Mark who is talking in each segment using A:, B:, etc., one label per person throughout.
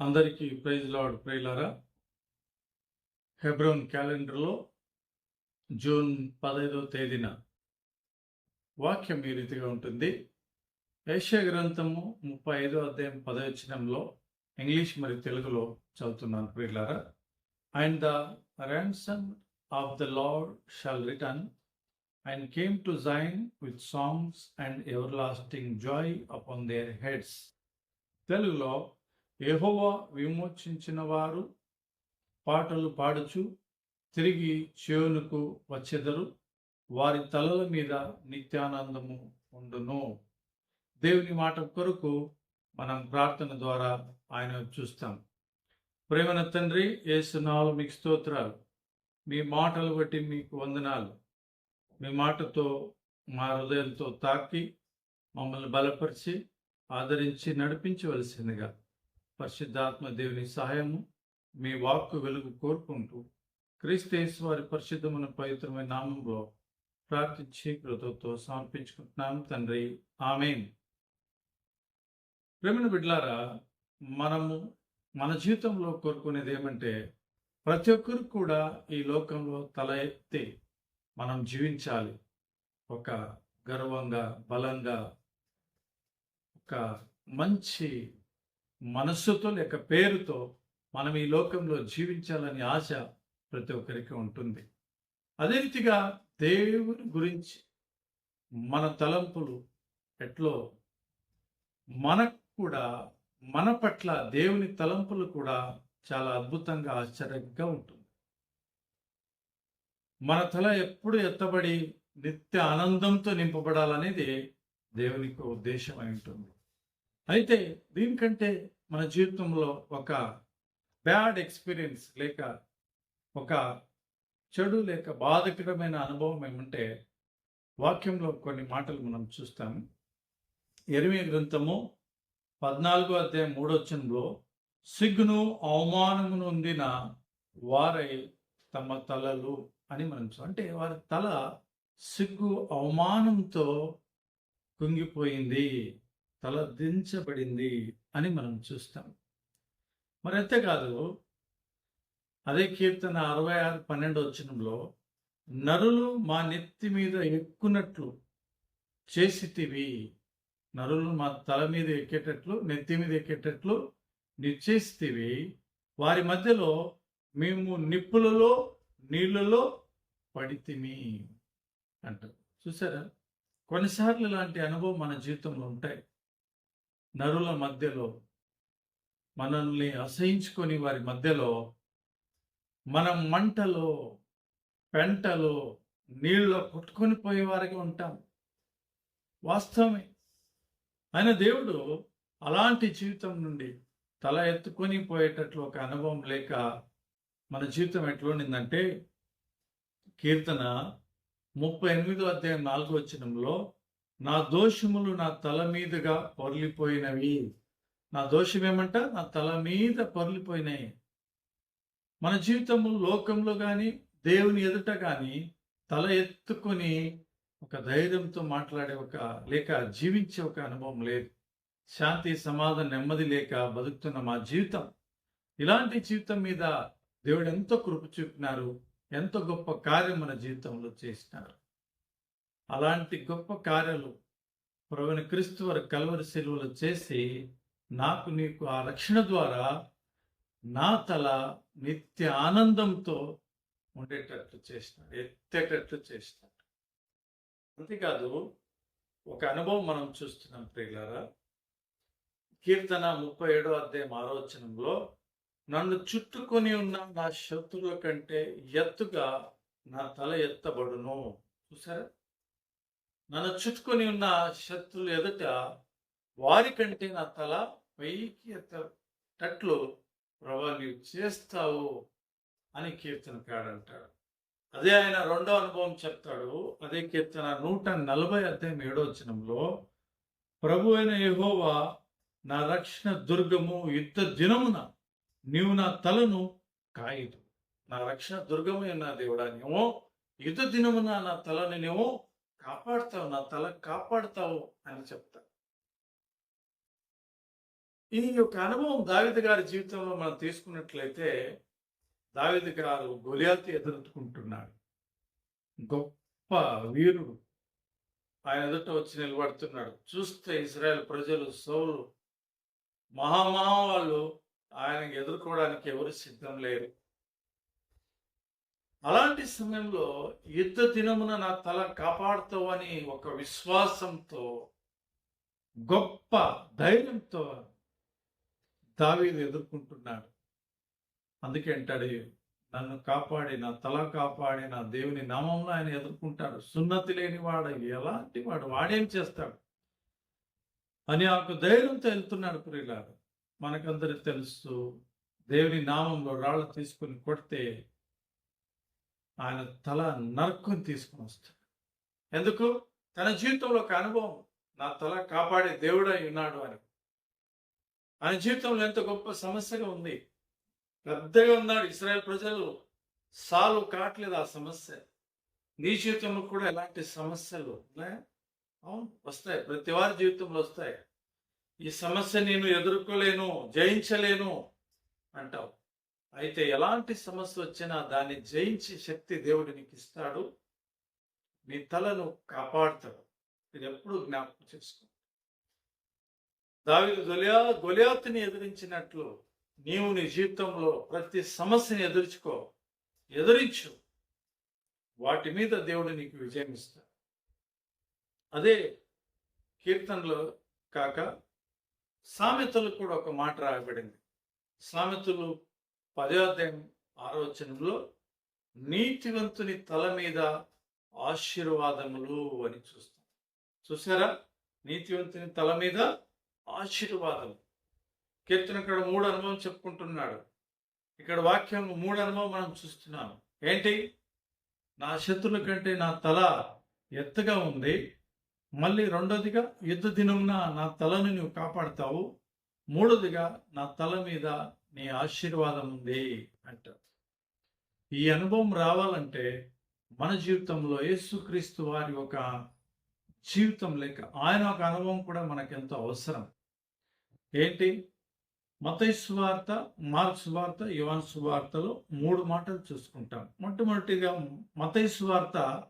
A: అందరికీ praise lord ప్రైలారా. Hebron క్యాలెండర్లో June పదహైదవ తేదీన వాక్యం ఈ రీతిగా ఉంటుంది. ఏషియా గ్రంథము ముప్పై ఐదో అధ్యాయం పదవచనంలో ఇంగ్లీష్ మరియు తెలుగులో చదువుతున్నాను ప్రియులారా and the ransom of the Lord shall return and came to Zion with songs and everlasting joy upon their heads తెలుగులో ఎహోవా విమోచించిన వారు పాటలు పాడుచు తిరిగి చేనుకు వచ్చెదరు. వారి తలల మీద నిత్యానందము ఉండును. దేవుని మాట కొరకు మనం ప్రార్థన ద్వారా ఆయన చూస్తాం. ప్రేమన తండ్రి ఏసునాలు మీకు స్తోత్రాలు. మీ మాటలు బట్టి మీకు వందనాలు. మీ మాటతో మా హృదయంతో తాకి మమ్మల్ని బలపరిచి ఆదరించి నడిపించవలసిందిగా పరిశుద్ధాత్మ దేవుని సహాయము మీ వాక్కు వెలుగు కోరుకుంటూ క్రీస్తేసు వారి పరిశుద్ధమైన పవిత్రమైన నామంలో ప్రార్థించి కృతతో సమర్పించుకుంటున్నాము తండ్రి. ఆమెన్. ప్రేమిన బిడ్లారా మనము మన జీవితంలో కోరుకునేది ఏమంటే ప్రతి ఒక్కరు కూడా ఈ లోకంలో తల ఎత్తి మనం జీవించాలి. ఒక గర్వంగా బలంగా ఒక మంచి మనస్సుతో లేక పేరుతో మనం ఈ లోకంలో జీవించాలని ఆశ ప్రతి ఒక్కరికి ఉంటుంది. అదే రీతిగా దేవుని గురించి మన తలంపులు ఎట్లో మనకు కూడా మన పట్ల దేవుని తలంపులు కూడా చాలా అద్భుతంగా ఆశ్చర్యంగా ఉంటుంది. మన తల ఎప్పుడు ఎత్తబడి నిత్య ఆనందంతో నింపబడాలనేది దేవునికి ఉద్దేశం అయి ఉంటుంది. అయితే దీనికంటే మన జీవితంలో ఒక బ్యాడ్ ఎక్స్పీరియన్స్ లేక ఒక చెడు లేక బాధకరమైన అనుభవం ఏమంటే వాక్యంలో కొన్ని మాటలు మనం చూస్తాం. ఎనిమిది గ్రంథము పద్నాలుగో అధ్యాయం మూడొచ్చంలో సిగ్గును అవమానమును ఉందిన వారై తమ తలలు అని మనం చూ- అంటే వారి తల సిగ్గు అవమానంతో కుంగిపోయింది తల దించబడింది. అని మనం చూస్తాం. మరి అంతేకాదు అదే కీర్తన అరవై ఆరు పన్నెండు వచ్చినంలో నరులు మా నెత్తి మీద ఎక్కునట్లు చేసితివి. నరులు మా తల మీద ఎక్కేటట్లు నెత్తి మీద ఎక్కేటట్లు నిశ్చేసితివి వారి మధ్యలో మేము నిప్పులలో నీళ్ళలో పడితిమి అంటారు. చూసారా? కొన్నిసార్లు ఇలాంటి అనుభవం మన జీవితంలో ఉంటాయి. నరుల మధ్యలో మనల్ని అసహించుకొని వారి మధ్యలో మనం మంటలో పెంటలో నీళ్ళలో కొట్టుకొని పోయే వారికి ఉంటాం. వాస్తవమే. ఆయన దేవుడు అలాంటి జీవితం నుండి తల ఎత్తుకొని పోయేటట్లు ఒక అనుభవం లేక మన జీవితం ఎట్లుండిందంటే కీర్తన ముప్పై ఎనిమిదో అధ్యాయం నాలుగో వచనంలో నా దోషములు నా తల మీదుగా పొరలిపోయినవి. నా దోషం ఏమంట నా తల మీద పొరలిపోయినాయి. మన జీవితము లోకంలో కానీ దేవుని ఎదుట కానీ తల ఎత్తుకొని ఒక ధైర్యంతో మాట్లాడే ఒక లేక జీవించే ఒక అనుభవం లేదు. శాంతి సమాధానం నెమ్మది లేక బతుకుతున్న మా జీవితం. ఇలాంటి జీవితం మీద దేవుడు ఎంతో కృప చూపినారు. ఎంతో గొప్ప కార్యం మన జీవితంలో చేసినారు. అలాంటి గొప్ప కార్యాలు ప్రవణ క్రీస్తు వారి కలవరి సెలవులు చేసి నాకు నీకు ఆ రక్షణ ద్వారా నా తల నిత్య ఆనందంతో ఉండేటట్లు చేసినాడు ఎత్తేటట్లు చేసినాడు అంతేకాదు ఒక అనుభవం మనం చూస్తున్నాం ప్రియులారా. కీర్తన ముప్పై ఏడో అధ్యాయం ఆలోచనలో నన్ను చుట్టుకొని ఉన్న నా శత్రువుల కంటే ఎత్తుగా నా తల ఎత్తబడును. చూసారా? నన్ను చుట్టుకొని ఉన్న శత్రులు ఎదుట వారి కంటే నా తల పైకి ఎత్తటట్లు ప్రభా నీవు చేస్తావు అని కీర్తన అంటాడు అదే ఆయన రెండో అనుభవం చెప్తాడు. అదే కీర్తన నూట నలభై అధ్యాయం ఏడో వచనంలో ప్రభు అయిన యహోవా నా రక్షణ దుర్గము యుద్ధ దినమున నీవు నా తలను కాయదు. నా రక్షణ దుర్గము నా దేవుడా నీవు? యుద్ధ దినమున నా తలని నీవు కాపాడుతావు నా తల కాపాడుతావు అని చెప్తా. ఈ యొక్క అనుభవం దావిద గారి జీవితంలో మనం తీసుకున్నట్లయితే దావిద గారు గొలియాతి ఎదుర్కొంటున్నాడు. గొప్ప వీరుడు. ఆయన ఎదుట వచ్చి నిలబడుతున్నాడు. చూస్తే ఇస్రాయల్ ప్రజలు సౌలు మహామహా వాళ్ళు ఆయన ఎదుర్కోవడానికి ఎవరు సిద్ధం లేరు. అలాంటి సమయంలో యుద్ధ దినమున నా తల కాపాడుతావు అని ఒక విశ్వాసంతో గొప్ప ధైర్యంతో దావీదు ఎదుర్కొంటున్నాడు. అందుకే అంటాడు నన్ను కాపాడి నా తల కాపాడి నా దేవుని నామంలో ఆయన ఎదుర్కొంటాడు. సున్నతి లేని వాడు ఎలాంటి వాడు? వాడేం చేస్తాడు? అని ఆకు ధైర్యంతో వెళ్తున్నాడు ప్రియులారు. మనకందరికి తెలుసు దేవుని నామంలో రాళ్ళు తీసుకుని కొడితే ఆయన తల నరుక్కుని తీసుకుని వస్తాడు. ఎందుకు? తన జీవితంలో ఒక అనుభవం. నా తల కాపాడే దేవుడై ఉన్నాడు అని. ఆయన జీవితంలో ఎంత గొప్ప సమస్యగా ఉంది. పెద్దగా ఉన్నాడు ఇస్రాయల్ ప్రజలు. సాల్వ్ కావట్లేదు ఆ సమస్య. నీ జీవితంలో కూడా ఎలాంటి సమస్యలు అవును వస్తాయి. ప్రతి వారి జీవితంలో వస్తాయి. ఈ సమస్య నేను ఎదుర్కోలేను జయించలేను అంటావు. అయితే ఎలాంటి సమస్య వచ్చినా దాన్ని జయించే శక్తి దేవుడు నీకు ఇస్తాడు నీ తలను కాపాడుతాడు. ఇది ఎప్పుడు జ్ఞాపకం చేసుకో దావి గొలియా గొలియాతుని ఎదిరించినట్లు నీవు నీ జీవితంలో ప్రతి సమస్యని ఎదుర్చుకో ఎదురించు. వాటి మీద దేవుడు నీకు విజయం ఇస్తాడు. అదే కీర్తనలో కాక సామెతలు కూడా ఒక మాట రాయబడింది. సామెతలు పదో అధ్యాయం ఆరో వచనంలో నీతివంతుని తల మీద ఆశీర్వాదములు అని చూస్తాం. చూసారా నీతివంతుని తల మీద ఆశీర్వాదం. కీర్తన ఇక్కడ మూడు అనుభవం చెప్పుకుంటున్నాడు. ఇక్కడ వాక్యం మూడు అనుభవం మనం చూస్తున్నాము. ఏంటి? నా శత్రుల కంటే నా తల ఎత్తుగా ఉంది. మళ్ళీ రెండోదిగా యుద్ధ దినంన నా తలను నువ్వు కాపాడుతావు. మూడోదిగా నా తల మీద నీ ఆశీర్వాదం ఉంది అంటారు. ఈ అనుభవం రావాలంటే మన జీవితంలో యేసుక్రీస్తు వారి ఒక జీవితం లేక ఆయన ఒక అనుభవం కూడా మనకెంతో అవసరం. ఏంటి? మతైసు సువార్త మార్క్ సువార్త యువన్ సువార్తలో మూడు మాటలు చూసుకుంటాం. మొట్టమొదటిగా మతైసు సువార్త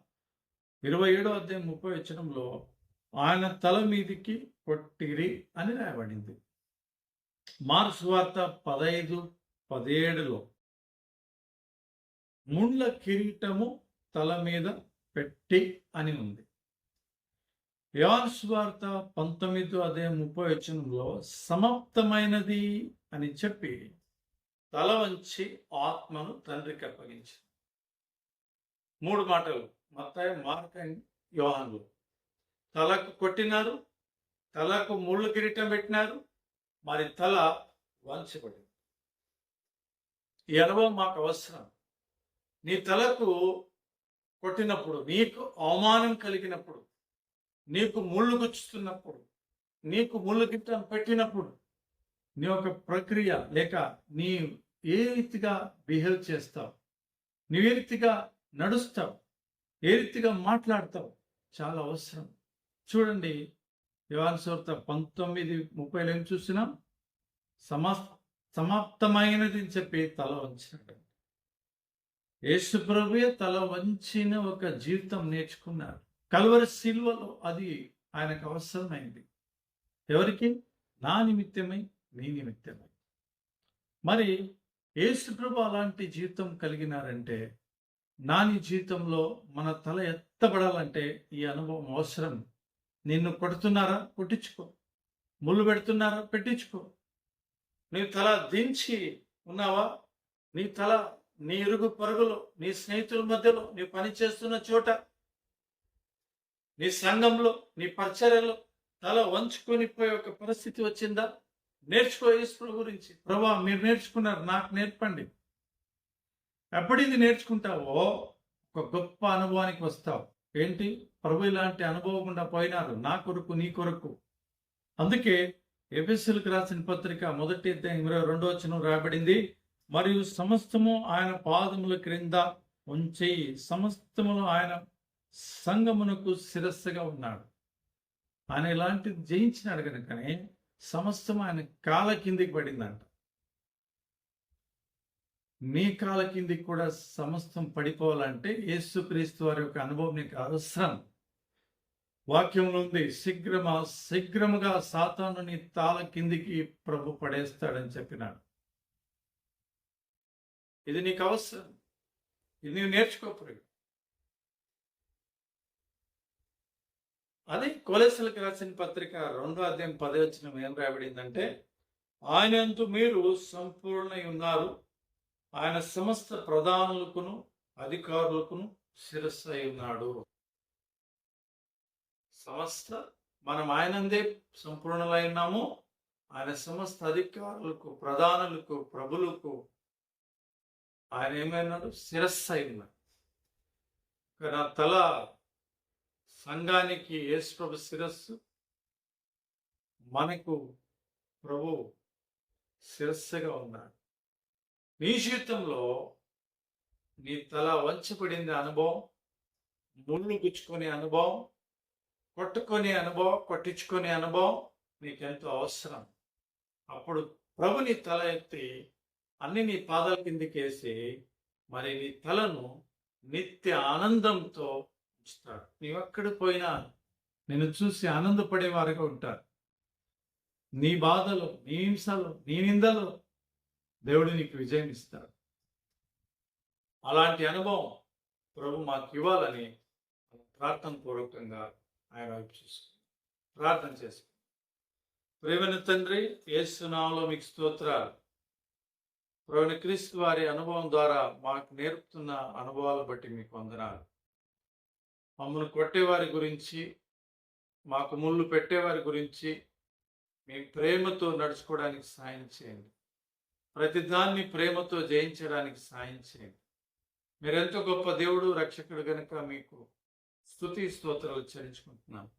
A: ఇరవై ఏడో అధ్యాయం ముప్పై వచనంలో ఆయన తల మీదికి కొట్టిరి అని రాయబడింది. మార్క్స్ వార్త పదైదు పదిహేడులో ముండ్ల కిరీటము తల మీద పెట్టి అని ఉంది. యాన్స్ వార్త పంతొమ్మిది అదే ముప్పై వచనంలో సమాప్తమైనది అని చెప్పి తల వంచి ఆత్మను తండ్రికి అప్పగించింది. మూడు మాటలు. మత్తాయి మార్క్ అండ్ యోహాన్లు. తలకు కొట్టినారు. తలకు ముళ్ళు కిరీటం పెట్టినారు. మరి తల వంచబడింది. ఈ అనుభవం మాకు అవసరం. నీ తలకు కొట్టినప్పుడు నీకు అవమానం కలిగినప్పుడు నీకు ముళ్ళు గుచ్చుతున్నప్పుడు నీకు ముళ్ళు గిట్టం పెట్టినప్పుడు నీ యొక్క ప్రక్రియ లేక నీ ఏ రీతిగా బిహేవ్ చేస్తావు నీ ఏ రీతిగా నడుస్తావు ఏ రీతిగా మాట్లాడతావు చాలా అవసరం. చూడండి యువాన్సోర్త పంతొమ్మిది ముప్పైలో ఏం చూసినాం? సమా సమాప్తమైనది అని చెప్పి తల వంచినట్టు. ఏసుప్రభుయే తల వంచిన ఒక జీవితం నేర్చుకున్నారు కలువరి శిల్వలో అది ఆయనకు అవసరమైంది. ఎవరికి? నా నిమిత్తమై నీ నిమిత్తమై. మరి యేసు ప్రభు అలాంటి జీవితం కలిగినారంటే నాని జీవితంలో మన తల ఎత్తబడాలంటే ఈ అనుభవం అవసరం. నిన్ను కొడుతున్నారా? కొట్టించుకో. ముళ్ళు పెడుతున్నారా? పెట్టించుకో. నీ తల దించి ఉన్నావా? నీ తల నీ ఇరుగు పరుగులు నీ స్నేహితుల మధ్యలో నీ పని చేస్తున్న చోట నీ సంఘంలో నీ పరిచర్యలో తల వంచుకొని పోయే ఒక పరిస్థితి వచ్చిందా? నేర్చుకో ఈశ్వరు గురించి. ప్రభా మీరు నేర్చుకున్నారు. నాకు నేర్పండి. ఎప్పుడు ఇది నేర్చుకుంటావో? ఒక గొప్ప అనుభవానికి వస్తావు. ఏంటి? ప్రభు ఇలాంటి అనుభవం గుండా పోయినారు. నా కొరకు నీ కొరకు. అందుకే ఎఫ్ఎస్ఎల్కి రాసిన పత్రిక మొదటి అధ్యాయం ఇరవై రెండో వచనం రాబడింది మరియు సమస్తము ఆయన పాదముల క్రింద ఉంచి సమస్తమును ఆయన సంగమునకు శిరస్సుగా ఉన్నాడు. ఆయన ఇలాంటిది జయించినాడు కనుకనే సమస్తం ఆయన కాల కిందికి పడిందంట. నీ కాల కిందికి కూడా సమస్తం పడిపోవాలంటే యేసుక్రీస్తు వారి యొక్క అనుభవం నీకు అవసరం. వాక్యంలో ఉంది శీఘ్రమా శీఘ్రముగా సాతానుని తాళ కిందికి ప్రభు పడేస్తాడని చెప్పినాడు. ఇది నీకు అవసరం. ఇది నీవు నేర్చుకోప్పుడు అదే కొలెసలకు రాసిన పత్రిక రెండో అధ్యాయం పదవచనం ఏం రాబడిందంటే ఆయనందు మీరు సంపూర్ణై ఉన్నారు. ఆయన సమస్త ప్రధానులకును అధికారులకును శిరస్సు ఉన్నాడు. సమస్త మనం ఆయనందే సంపూర్ణలై ఉన్నాము. ఆయన సమస్త అధికారులకు ప్రధానులకు ప్రభులకు ఆయన ఏమైనాడు? శిరస్సు అయి ఉన్నాడు నా తల సంఘానికి యేసు ప్రభు శిరస్సు మనకు ప్రభు శిరస్సుగా ఉన్నాడు. నీ జీవితంలో నీ తల వంచబడింది అనుభవం ముళ్ళు గుచ్చుకునే అనుభవం కొట్టుకునే అనుభవం కొట్టించుకునే అనుభవం నీకెంతో అవసరం. అప్పుడు ప్రభుని తల ఎత్తి అన్ని నీ పాదాల కిందికేసి మరి నీ తలను నిత్య ఆనందంతో ఉంచుతాడు. నీవెక్కడికి పోయినా నిన్ను చూసి ఆనందపడే వారుగా ఉంటారు. నీ బాధలు నీ హింసలు నీ నిందలు దేవుడు నీకు విజయం ఇస్తాడు. అలాంటి అనుభవం ప్రభు మాకు ఇవ్వాలని ప్రార్థన పూర్వకంగా ఆయన వైపు చూసుకుని ప్రార్థన చేసుకుని ప్రేమన తండ్రి ఏసునామంలో మీకు స్తోత్రాలు. ప్రవీణ క్రీస్తు వారి అనుభవం ద్వారా మాకు నేర్పుతున్న అనుభవాలు బట్టి మీకు వందనాలు. మమ్మల్ని కొట్టేవారి గురించి మాకు ముళ్ళు పెట్టేవారి గురించి మీ ప్రేమతో నడుచుకోవడానికి సాయం చేయండి. ప్రతిదాన్ని ప్రేమతో జయించడానికి సాయం చేయండి. మీరెంతో గొప్ప దేవుడు రక్షకుడు గనుక మీకు స్థుతి స్తోత్రాలు చరించుకుంటున్నాను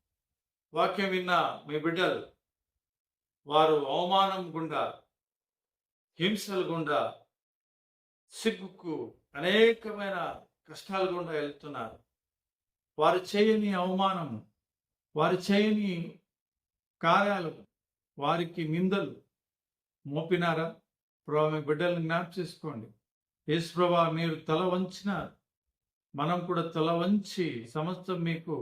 A: వాక్యం విన్న మీ బిడ్డలు వారు అవమానం గుండా హింసల గుండా సిగ్గుకు అనేకమైన కష్టాల గుండా వెళ్తున్నారు. వారు చేయని అవమానము వారు చేయని కార్యాలు వారికి నిందలు మోపినారా? ప్రభా మీ బిడ్డలను జ్ఞాప చేసుకోండి. యేసు ప్రభా మీరు తల వంచిన మనం కూడా తల వంచి సమస్తం మీకు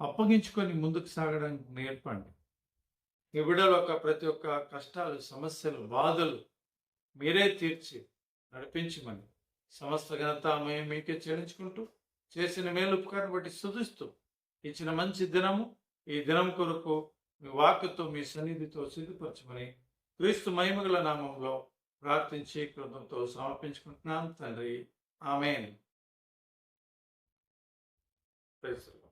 A: అప్పగించుకొని ముందుకు సాగడానికి నేర్పండి. ఈ బిడ్డల యొక్క ప్రతి ఒక్క కష్టాలు సమస్యలు బాధలు మీరే తీర్చి నడిపించమని సమస్త ఘనత మేము మీకే చేయించుకుంటూ చేసిన మేలు ఉపకారం బట్టి స్థుతిస్తూ ఇచ్చిన మంచి దినము ఈ దినం కొరకు మీ వాక్యతో మీ సన్నిధితో సిద్ధపరచమని క్రీస్తు మహిమగల నామంలో ప్రార్థించి కృతంతో సమర్పించుకుంటున్నాను తండ్రి. ఆమెన్. 被死了。